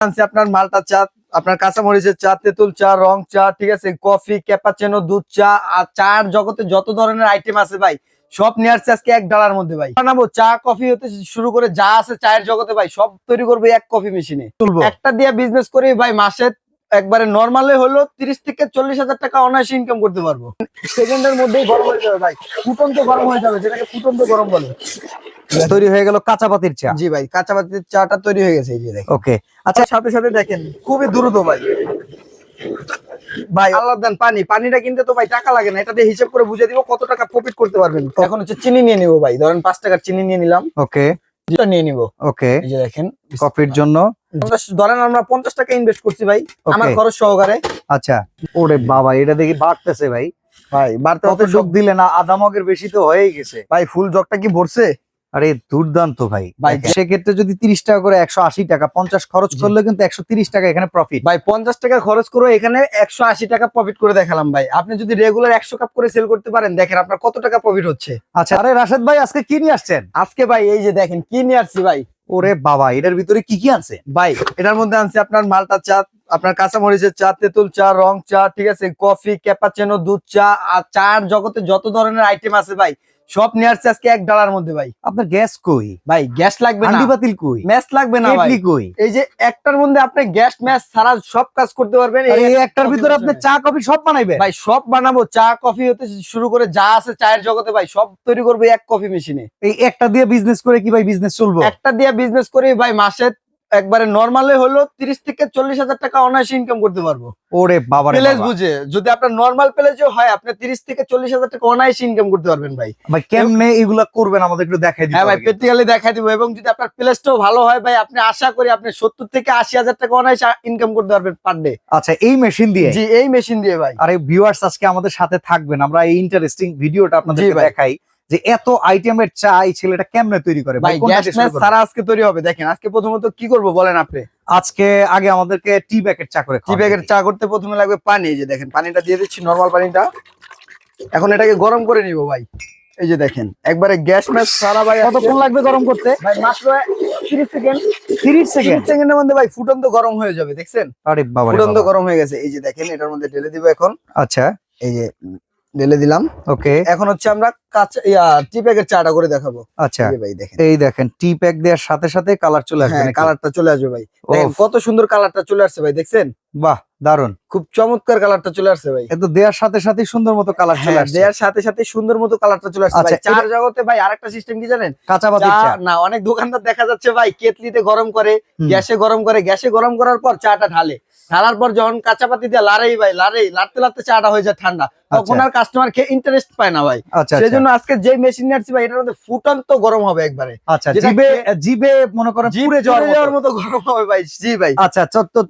আনছি আপনার মালটা চা আপনার কাঁচামরিচের চা তেঁতুল চা রং চা ঠিক আছে? কফি ক্যাপাচেনো দুধ চা আর চার জগতে যত ধরনের আইটেম আছে ভাই সব নিয়ে আসছে আজকে এক ডালার মধ্যে ভাই। বানাবো চা কফি হতে শুরু করে যা আছে চায়ের জগতে ভাই সব তৈরি করব এক কফি মেশিনে। তুলবো। একটা দিয়ে বিজনেস করে ভাই মাসে একবারে নর্মালে হলো তিরিশ থেকে চল্লিশ হাজার টাকা অনায়াসে ইনকাম করতে পারব। সেকেন্ডের মধ্যেই গরম হয়ে যাবে ভাই। ফুটন্ত গরম হয়ে যাবে যেটাকে ফুটন্ত গরম বলে। তৈরি হয়ে গেল কাঁচা পাতির চা। জি ভাই কাঁচা পাতির চাটা তৈরি হয়ে গেছে এই যে ওকে আচ্ছা সাথে সাথে দেখেন খুবই দ্রুত ভাই। ভাই আল্লাহ দেন পানি। পানিটা কিনতে তো ভাই টাকা লাগে না এটা দিয়ে হিসাব করে বুঝে দিব কত টাকা প্রফিট করতে পারবেন। এখন হচ্ছে চিনি নিয়ে নিবো ভাই। ধরেন পাঁচ টাকার চিনি নিয়ে নিলাম। ওকে নিয়ে নিবো। ওকে এই যে দেখেন। কফির জন্য। ধরেন আমরা পঞ্চাশ টাকা ইনভেস্ট করছি ভাই আমার খরচ সহকারে। আচ্ছা। ওরে বাবা এটা দেখি বাড়তেছে ভাই। ভাই বাড়তে হতে দিলে না? বেশি তো হয়েই গেছে। ভাই ফুল জগটা কি ভরছে? আরে দুর্দান্ত ভাই। ভাই, সেক্ষেত্রে যদি তিরিশ টাকা করে একশো আশি টাকা পঞ্চাশ খরচ। করলে কিন্তু একশো তিরিশ টাকা এখানে প্রফিট ভাই পঞ্চাশ টাকা খরচ করে এখানে একশো আশি টাকা প্রফিট করে দেখালাম ভাই। আপনি যদি রেগুলার একশো কাপ করে সেল করতে পারেন দেখেন আপনার কত টাকা প্রফিট হচ্ছে। আচ্ছা আরে রাশেদ ভাই আজকে কি নিয়ে আসছেন? আজকে ভাই এই যে দেখেন কি নিয়ে আসছি ভাই? ওরে বাবা, এটার ভিতরে কি কি আছে ভাই, এটার মধ্যে আনছে আপনার মালটা চা, আপনার কাঁচামরিচের চা, তেঁতুল চা, রং চা, ঠিক আছে? কফি, ক্যাপাচেনো, দুধ চা, আর চার জগতে যত ধরনের আইটেম আছে ভাই সব নিয়ে আসছে আজকে এক ডালার মধ্যে ভাই। আপনার গ্যাস কই? ভাই গ্যাস লাগবে না। বাতিল কই? ম্যাচ লাগবে না ভাই। কই? এই যে একটার মধ্যে আপনি গ্যাস ম্যাচ ছাড়া সব কাজ করতে পারবেন। এই এই একটার ভিতরে আপনি চা কফি সব বানাইবেন? ভাই সব বানাবো। চা কফি হতে শুরু করে যা আছে চায়ের জগতে ভাই সব তৈরি করব এক কফি মেশিনে। এই একটা দিয়ে বিজনেস করে কি ভাই বিজনেস চলবো? একটা দিয়ে বিজনেস করে ভাই মাসে একবারে নর্মালে হলো তিরিশ থেকে চল্লিশ হাজার টাকা অনায়াসে ইনকাম করতে পারব। ওরে বাবা প্লেস বুঝে যদি আপনার নর্মাল প্লেসও হয় আপনি তিরিশ থেকে চল্লিশ হাজার টাকা অনায়াসে ইনকাম করতে পারবেন ভাই। ভাই কেমনে এগুলা করবেন আমাদের একটু দেখাই দিতে হ্যাঁ ভাই। প্র্যাকটিক্যালি দেখাই দিব এবং যদি আপনার প্লেসটাও ভালো হয় ভাই আপনি আশা করি আপনি সত্তর থেকে আশি হাজার টাকা অনায়াসে ইনকাম করতে পারবেন পার ডে আচ্ছা এই মেশিন দিয়ে? জি এই মেশিন দিয়ে ভাই। আরে ভিউয়ার্স আজকে আমাদের সাথে থাকবেন আমরা এই ইন্টারেস্টিং ভিডিওটা আপনাদের দেখাই। যে এত আইটেমের চা এই ছেলেটা কেমনে তৈরি করে? ভাই? সারা আজকে তৈরি হবে দেখেন আজকে প্রথমত কি করব বলেন আপনি? আজকে আগে আমাদেরকে টি ব্যাগের চা করে টি ব্যাগের চা করতে প্রথমে লাগবে পানি এই যে দেখেন পানিটা দিয়ে দিচ্ছি নরমাল পানিটা। এখন এটাকে গরম করে নিব ভাই। এই যে দেখেন একবারে গ্যাস ম্যাচ সারা ভাই কতক্ষণ লাগবে গরম করতে? ভাই মাত্র 30 সেকেন্ড। 30 সেকেন্ড? সেকেন্ড সেকেন্ডের মধ্যে ভাই ফুটন্ত গরম হয়ে যাবে দেখছেন? আরে বাবা ফুটন্ত। গরম হয়ে গেছে এই যে দেখেন এটার মধ্যে ঢেলে দিব এখন। আচ্ছা। এই যে ঢেলে দিলাম। ওকে এখন হচ্ছে আমরা কাঁচা টি প্যাকের চাটা করে দেখাবো। আচ্ছা। ভাই দেখেন। এই দেখেন টি প্যাক দেওয়ার সাথে সাথে কালার চলে আসবে হ্যাঁ কালারটা চলে আসবে ভাই। কত সুন্দর কালারটা চলে আসছে ভাই দেখছেন? বাহ দারুণ খুব চমৎকার কালারটা চলে আসছে ভাই। এত দেওয়ার সাথে সাথে সুন্দর মতো কালার চলে হ্যাঁ, আসছে। দেওয়ার সাথে সাথে সুন্দর মতো কালারটা চলে আসছে ভাই। আচ্ছা, চার জগতে ভাই আরেকটা সিস্টেম কি জানেন? কাঁচা না অনেক দোকানদার দেখা যাচ্ছে ভাই কেতলিতে গরম করে গ্যাসে গরম করে গ্যাসে গরম করার পর চাটা ঢালে। ঢালার পর যখন কাঁচা পাতি দিয়ে লাড়েই ভাই লাড়েই লাড়তে লাড়তে চাটা হয়ে যায় ঠান্ডা। তখন আচ্ছা। আর কাস্টমার খেয়ে ইন্টারেস্ট পায় না ভাই। আচ্ছা সেই আচ্ছা। জন্য আজকে যে মেশিন নিয়ে ভাই এটার মধ্যে ফুটন্ত গরম হবে একবারে। আচ্ছা জিবে জিবে মনে করেন পুড়ে যাওয়ার মতো। গরম হবে ভাই জি ভাই। আচ্ছা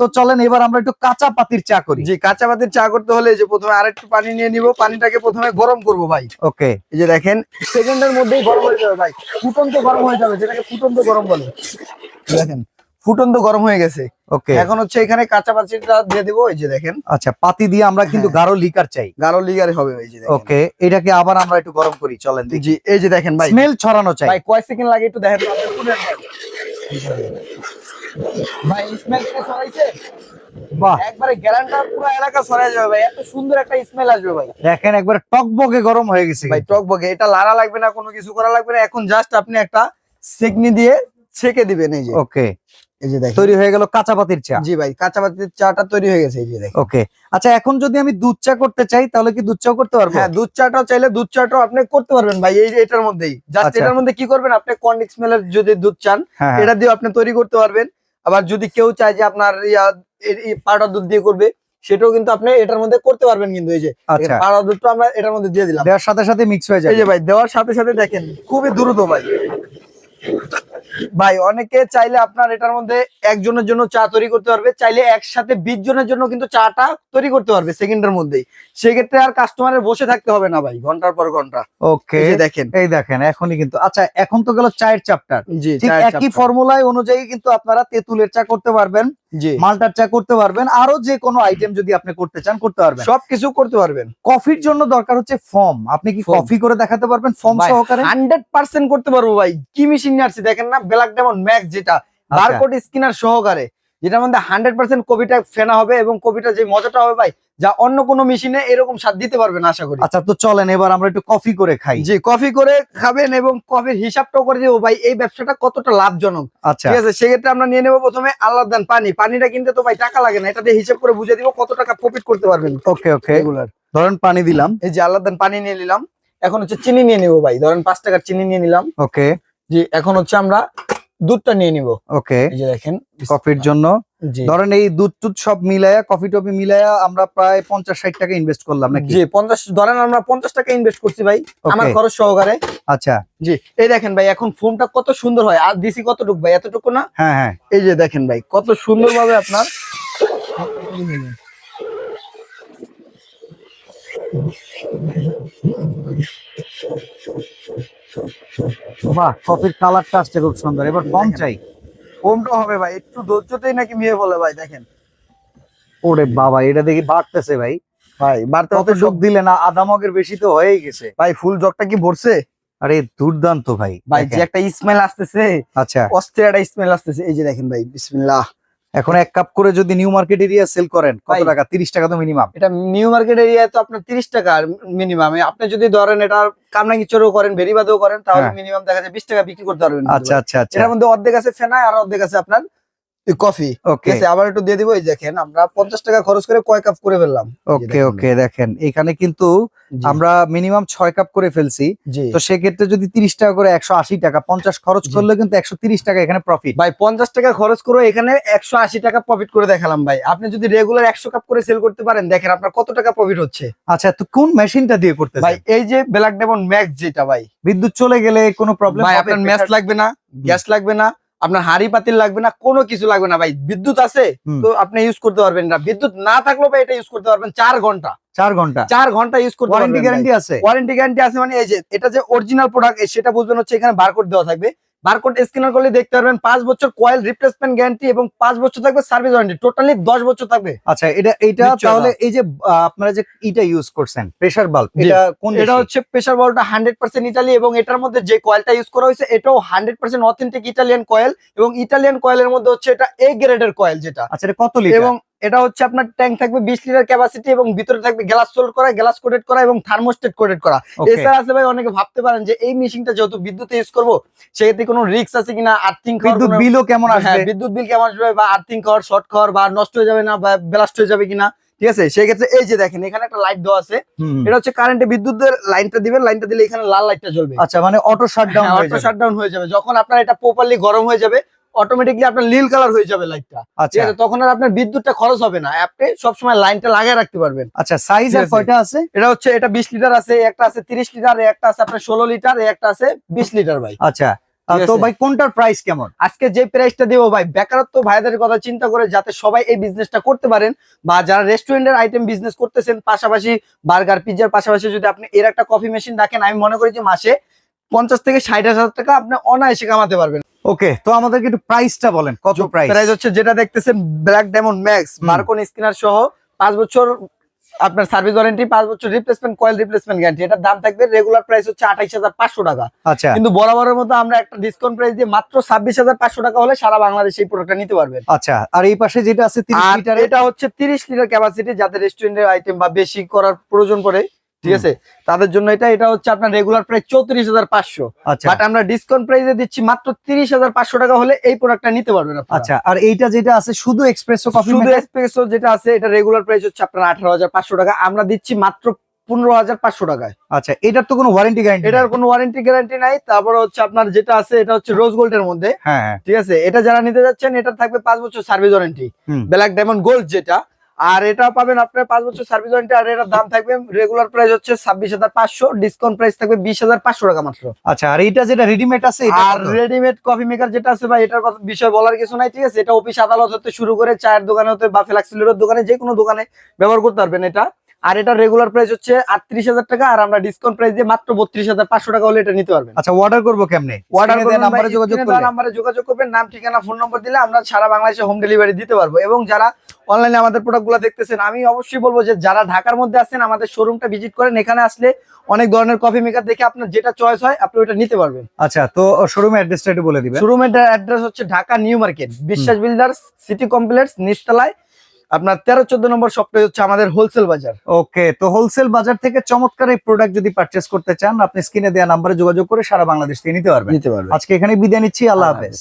তো চলেন এবার আমরা একটু কাঁচা পাতির চা করি। জি কাঁচা পাতির চা করতে হলে যে প্রথমে আরেকটু পানি নিয়ে নিব পানিটাকে প্রথমে গরম করব ভাই। ওকে। এই যে দেখেন সেকেন্ডের মধ্যেই গরম হয়ে যাবে ভাই। ফুটন্ত গরম হয়ে যাবে যেটাকে ফুটন্ত গরম বলে। দেখেন ফুটন্ত গরম হয়ে গেছে। ওকে। এখন হচ্ছে এখানে কাঁচা পাতিটা দিয়ে দিব এই যে দেখেন। আচ্ছা পাতি দিয়ে আমরা কিন্তু হ্যাঁ। গাঢ় লিকার চাই। গাঢ় লিগারে হবে এই যে ওকে এটাকে আবার আমরা একটু গরম করি চলেন জি এই যে দেখেন ভাই। স্মেল ছড়ানো চাই। ভাই কয় সেকেন্ড লাগে একটু দেখেন। ভাই। স্মেল ছড়াইছে? বাহ। একবারে গ্যারান্টার পুরো এলাকা ছড়াই যাবে ভাই। এত সুন্দর একটা স্মেল আসবে ভাই। দেখেন একবার টকবগে গরম হয়ে গেছে ভাই এটা লাড়া লাগবে না কোনো কিছু করা লাগবে না। এখন জাস্ট আপনি একটা সেকনি দিয়ে ছেকে দিবেন এই যে। ওকে। এই যে দেখেন। তৈরি হয়ে গেল কাঁচা পাতির চা। জি ভাই কাঁচা পাতির চাটা তৈরি হয়ে গেছে এই যে দেখেন। ওকে। আচ্ছা এখন যদি আমি দুধ চা করতে চাই তাহলে কি দুধ চাও করতে পারব? হ্যাঁ দুধ চাটাও চাইলে দুধ চাটাও আপনি করতে পারবেন ভাই এই যে এটার মধ্যেই। জাস্ট আচ্ছা। এটার মধ্যে কি করবেন? আপনি কন্ডিক্স মেলের যদি দুধ চান হ্যাঁ হ্যাঁ। এটা দিয়ে আপনি তৈরি করতে পারবেন। আবার যদি কেউ চায় যে আপনার ইয়া পাউডার দুধ দিয়ে করবে সেটাও কিন্তু আপনি এটার মধ্যে করতে পারবেন কিন্তু এই যে আচ্ছা। পাউডার দুধটা আমরা এটার মধ্যে দিয়ে দিলাম। দেওয়ার সাথে সাথে মিক্স হয়ে যায় এই যে ভাই দেওয়ার সাথে সাথে দেখেন খুবই দ্রুত ভাই। ভাই অনেকে চাইলে আপনার এটার মধ্যে একজনের জন্য চা তৈরি করতে পারবে চাইলে একসাথে বিশ জনের জন্য কিন্তু চাটা তৈরি করতে পারবে সেকেন্ডের মধ্যেই। সেক্ষেত্রে আর কাস্টমারের বসে থাকতে হবে না ভাই ঘণ্টার পর ঘণ্টা। ওকে দেখেন। এই দেখেন এখনই কিন্তু আচ্ছা এখন তো গেল চায়ের চ্যাপ্টার জি একই। ফর্মুলায় অনুযায়ী কিন্তু আপনারা তেঁতুলের চা করতে পারবেন। মালটার চা করতে পারবেন। আরও যে কোনো আইটেম যদি আপনি করতে চান করতে পারবেন। সবকিছু করতে পারবেন। কফির জন্য দরকার হচ্ছে ফর্ম আপনি কি কফি করে দেখাতে পারবেন ফর্ম সহকারে? হান্ড্রেড পার্সেন্ট করতে পারব ভাই। কি মেশিন নিয়ে আসছি? দেখেন না ব্ল্যাক ডায়মন্ড ম্যাক্স যেটা। আচ্ছা। বারকোড স্কিনার সহকারে। যেটার মধ্যে হান্ড্রেড পার্সেন্ট কপিটা ফেনা হবে এবং কপিটা যে মজাটা হবে ভাই যা অন্য কোনো মেশিনে এরকম স্বাদ দিতে পারবে না আশা করি। আচ্ছা তো চলেন এবার আমরা একটু কফি করে খাই। জি কফি করে খাবেন এবং কফির হিসাবটাও করে দেবো ভাই এই ব্যবসাটা কতটা লাভজনক। আচ্ছা। ঠিক আছে সেক্ষেত্রে আমরা নিয়ে নেব প্রথমে আল্লাহ দান পানি। পানিটা কিনতে তো ভাই টাকা লাগে না এটা দিয়ে হিসাব করে বুঝে দিব কত টাকা প্রফিট করতে পারবেন। ওকে ওকে রেগুলার ধরেন পানি দিলাম। এই যে আল্লাহ দান পানি নিয়ে নিলাম। এখন হচ্ছে চিনি নিয়ে নেব ভাই ধরেন পাঁচ টাকার চিনি নিয়ে নিলাম। ওকে জি এখন হচ্ছে আমরা দুধটা নিয়ে নিব। ওকে এই যে দেখেন কফির জন্য। ধরেন এই দুধ টুধ সব মিলায়া কফি টফি মিলায়া আমরা প্রায় পঞ্চাশ ষাট টাকা ইনভেস্ট করলাম নাকি? জি পঞ্চাশ ধরেন আমরা পঞ্চাশ টাকা ইনভেস্ট করছি ভাই আমার খরচ সহকারে। আচ্ছা। জি এই দেখেন ভাই এখন ফোনটা কত সুন্দর হয়। আর দিছি কতটুকু ভাই এতটুকু না? হ্যাঁ হ্যাঁ। এই যে দেখেন ভাই কত সুন্দর ভাবে আপনার বাহ কফির কালারটা আসছে খুব সুন্দর। এবার কম চাই। কমটা হবে ভাই একটু ধৈর্যতেই নাকি মেয়ে বলে ভাই দেখেন। ওরে বাবা এটা দেখি বাড়তেছে ভাই। ভাই বাড়তে কত হতে যোগ দিলে না আধা মগের বেশি তো হয়েই গেছে। ভাই ফুল জগটা কি ভরছে? আরে দুর্দান্ত ভাই ভাই যে একটা স্মেল আসতেছে আচ্ছা। অস্থির একটা স্মেল আসতেছে। এই যে দেখেন ভাই বিসমিল্লাহ। এখন এক কাপ করে যদি নিউ মার্কেট এরিয়া সেল করেন কত টাকা? তিরিশ টাকা তো মিনিমাম এটা নিউ মার্কেট এরিয়া তো আপনার তিরিশ টাকা মিনিমাম আপনি যদি ধরেন এটা কামনা চোরও করেন ভেরিবাদও করেন তাহলে হ্যাঁ। মিনিমাম দেখা যায় বিশ টাকা বিক্রি করতে পারবেন আচ্ছা আচ্ছা আচ্ছা। এটার মধ্যে অর্ধেক আছে ফেনা আর অর্ধেক আছে আপনার কফি। ওকে আবার একটু দিয়ে দিব এই দেখেন আমরা পঞ্চাশ টাকা খরচ করে কয় কাপ করে ফেললাম। ওকে ওকে দেখেন। এখানে কিন্তু আমরা মিনিমাম ছয় কাপ করে ফেলছি। তো সেক্ষেত্রে যদি তিরিশ টাকা করে একশো আশি টাকা পঞ্চাশ খরচ করলে কিন্তু একশো তিরিশ টাকা এখানে প্রফিট ভাই পঞ্চাশ টাকা খরচ করে এখানে একশো আশি টাকা প্রফিট করে দেখালাম ভাই। আপনি যদি রেগুলার একশো কাপ করে সেল করতে পারেন দেখেন আপনার কত টাকা প্রফিট হচ্ছে। আচ্ছা তো কোন মেশিনটা দিয়ে করতে ভাই এই যে ব্ল্যাক ডেমন ম্যাক্স যেটা ভাই। বিদ্যুৎ চলে গেলে কোনো প্রবলেম ভাই আপনার ম্যাচ লাগবে না গ্যাস লাগবে না আপনার হাড়ি পাতিল লাগবে না কোনো কিছু লাগবে না ভাই। বিদ্যুৎ আছে তো আপনি ইউজ করতে পারবেন না। বিদ্যুৎ না থাকলেও ভাই এটা ইউজ করতে পারবেন চার ঘণ্টা। চার ঘণ্টা। চার ঘণ্টা ইউজ করতে ওয়ারেন্টি গ্যারান্টি আছে। ওয়ারেন্টি গ্যারান্টি আছে মানে এই যে এটা যে অরিজিনাল প্রোডাক্ট সেটা বুঝবেন হচ্ছে এখানে বারকোড দেওয়া থাকবে। বারকোড স্ক্যানার করলে দেখতে পারবেন পাঁচ বছর কয়েল রিপ্লেসমেন্ট গ্যারান্টি এবং পাঁচ বছর থাকবে সার্ভিস ওয়ারেন্টি টোটালি দশ বছর থাকবে। আচ্ছা এটা এটা তাহলে এই যে আপনারা যে ইটা ইউজ করছেন প্রেসার বাল্ব এটা কোন এটা এটা হচ্ছে প্রেসার বলটা হান্ড্রেড পার্সেন্ট ইটালি এবং এটার মধ্যে যে কয়েলটা ইউজ করা হয়েছে এটাও hundred percent authentic Italian coil এবং ইটালিয়ান কয়েলের মধ্যে হচ্ছে এটা এ গ্রেডের কয়েল যেটা। আচ্ছা এটা কত লিটার এবং এটা হচ্ছে আপনার ট্যাঙ্ক থাকবে বিশ লিটার ক্যাপাসিটি এবং ভিতরে থাকবে গ্লাস সোল্ড করা গ্লাস কোটেড করা এবং থার্মোস্টেট কোটেড করা। এছাড়া আছে ভাই অনেকে ভাবতে পারেন যে এই মেশিনটা যেহেতু বিদ্যুৎ ইউজ করব সেক্ষেত্রে কোনো রিস্ক আছে কিনা আর্থিং বিদ্যুৎ বিলও কেমন হ্যাঁ আসবে? বিদ্যুৎ বিল কেমন আসবে বা আর্থিং খাওয়ার শর্ট খাওয়ার বা নষ্ট হয়ে যাবে না বা ব্লাস্ট হয়ে যাবে কিনা ঠিক আছে? সেই ক্ষেত্রে এই যে দেখেন এখানে একটা লাইট দেওয়া আছে। এটা হচ্ছে কারেন্টে বিদ্যুতের লাইনটা দিবেন লাইনটা দিলে এখানে লাল লাইটটা জ্বলবে। আচ্ছা মানে অটো শাটডাউন অটো শাটডাউন হয়ে যাবে। যখন আপনার এটা প্রপারলি গরম হয়ে যাবে অটোমেটিকলি আপনার নীল কালার হয়ে যাবে লাইটটা আচ্ছা। তখন আর আপনার বিদ্যুৎটা খরচ হবে না। আপনি সবসময় লাইনটা লাগিয়ে রাখতে পারবেন। আচ্ছা সাইজ আর কয়টা আছে? এটা হচ্ছে এটা বিশ লিটার আছে একটা আছে তিরিশ লিটার একটা আছে আপনার ষোলো লিটার একটা আছে বিশ লিটার ভাই। আচ্ছা। তো ভাই কোনটার প্রাইস কেমন? আজকে যে প্রাইসটা দেবো ভাই বেকারত্ব ভাইদের কথা চিন্তা করে যাতে সবাই এই বিজনেসটা করতে পারেন বা যারা রেস্টুরেন্টের আইটেম বিজনেস করতেছেন পাশাপাশি বার্গার পিৎজার পাশাপাশি যদি আপনি এর একটা কফি মেশিন রাখেন আমি মনে করি যে মাসে পঞ্চাশ থেকে ষাট হাজার টাকা আপনি অনায়াসে কামাতে পারবেন। ওকে তো আমাদেরকে একটু প্রাইসটা বলেন কত প্রাইস প্রাইস হচ্ছে যেটা দেখতেছেন ব্ল্যাক ডায়মন্ড ম্যাক্স। মার্কন স্ক্যানার সহ পাঁচ বছর আপনার সার্ভিস ওয়ারেন্টি পাঁচ বছর রিপ্লেসমেন্ট কয়েল রিপ্লেসমেন্ট গ্যারান্টি এটার দাম থাকবে রেগুলার প্রাইস হচ্ছে আঠাইশ হাজার পাঁচশো টাকা। আচ্ছা। কিন্তু বরাবরের মতো আমরা একটা ডিসকাউন্ট প্রাইস দিয়ে মাত্র ছাব্বিশ হাজার পাঁচশো টাকা হলে সারা বাংলাদেশে এই প্রোডাক্টটা নিতে পারবেন। আচ্ছা আর এই পাশে যেটা আছে লিটার এটা হচ্ছে তিরিশ লিটার ক্যাপাসিটি যাদের রেস্টুরেন্টের আইটেম বা বেশি করার প্রয়োজন পড়ে ঠিক আছে? তাদের জন্য এটা এটা হচ্ছে আপনার রেগুলার প্রাইস চৌত্রিশ হাজার পাঁচশো। আচ্ছা। বাট আমরা ডিসকাউন্ট প্রাইসে দিচ্ছি মাত্র তিরিশ হাজার পাঁচশো টাকা হলে এই প্রোডাক্টটা নিতে পারবেন। আচ্ছা আর এইটা যেটা আছে শুধু এক্সপ্রেসো কফি শুধু এসপ্রেসো যেটা আছে এটা রেগুলার প্রাইস হচ্ছে আপনার আঠারো হাজার পাঁচশো টাকা। আমরা দিচ্ছি মাত্র পনেরো হাজার পাঁচশো টাকায়। আচ্ছা এটার তো কোনো ওয়ারেন্টি গ্যারান্টি এটার কোনো ওয়ারেন্টি গ্যারান্টি নাই। তারপর হচ্ছে আপনার যেটা আছে এটা হচ্ছে রোজ গোল্ডের মধ্যে। হ্যাঁ হ্যাঁ। ঠিক আছে? এটা যারা নিতে যাচ্ছেন এটা থাকবে পাঁচ বছর service warranty black diamond gold যেটা আর এটা পাবেন আপনার পাঁচ বছর সার্ভিস ওয়ারেন্টি আর এটার দাম থাকবে রেগুলার প্রাইস হচ্ছে ছাব্বিশ হাজার পাঁচশো ডিসকাউন্ট প্রাইস থাকবে বিশ হাজার পাঁচশো টাকা মাত্র। আচ্ছা আর এটা যেটা রেডিমেড আছে আর রেডিমেড কফি মেকার যেটা আছে ভাই এটার কথা বিষয় বলার কিছু নাই ঠিক আছে? এটা অফিস আদালত হতে শুরু করে চায়ের দোকানে হতে বা ফ্লাক্সিলের দোকানে যে কোনো দোকানে ব্যবহার করতে পারবেন এটা। আর এটা রেগুলার প্রাইস হচ্ছে আটত্রিশ হাজার টাকা আর আমরা ডিসকাউন্ট প্রাইস দিয়ে মাত্র বত্রিশ হাজার পাঁচশো টাকা হলে এটা নিতে পারবেন। আচ্ছা অর্ডার করব কেমনে? অর্ডার যোগাযোগ নাম্বারে যোগাযোগ করবেন নাম ঠিকানা ফোন নম্বর দিলে আমরা সারা বাংলাদেশে হোম ডেলিভারি দিতে পারব। এবং যারা অনলাইনে আমাদের প্রোডাক্টগুলো দেখতেছেন আমি অবশ্যই বলব যে যারা ঢাকার মধ্যে আছেন আমাদের শোরুমটা ভিজিট করেন। এখানে আসলে অনেক ধরনের কফি মেকার দেখে আপনার যেটা চয়েস হয় আপনি ওটা নিতে পারবেন। আচ্ছা তো শোরুমের অ্যাড্রেসটা একটু বলে দিবেন। শোরুমের অ্যাড্রেস হচ্ছে Dhaka new market Biswas builders city complex নিচতলায় আপনার তেরো চোদ্দ নম্বর শপটা হচ্ছে আমাদের হোলসেল বাজার। ওকে তো হোলসেল বাজার থেকে চমৎকার এই প্রোডাক্ট যদি পার্চেস করতে চান আপনি স্ক্রিনে দেওয়া নাম্বারে যোগাযোগ করে সারা বাংলাদেশ থেকে নিতে পারবেন। নিতে পারবেন। আজকে এখানে বিদায় নিচ্ছি আল্লাহ হাফেজ।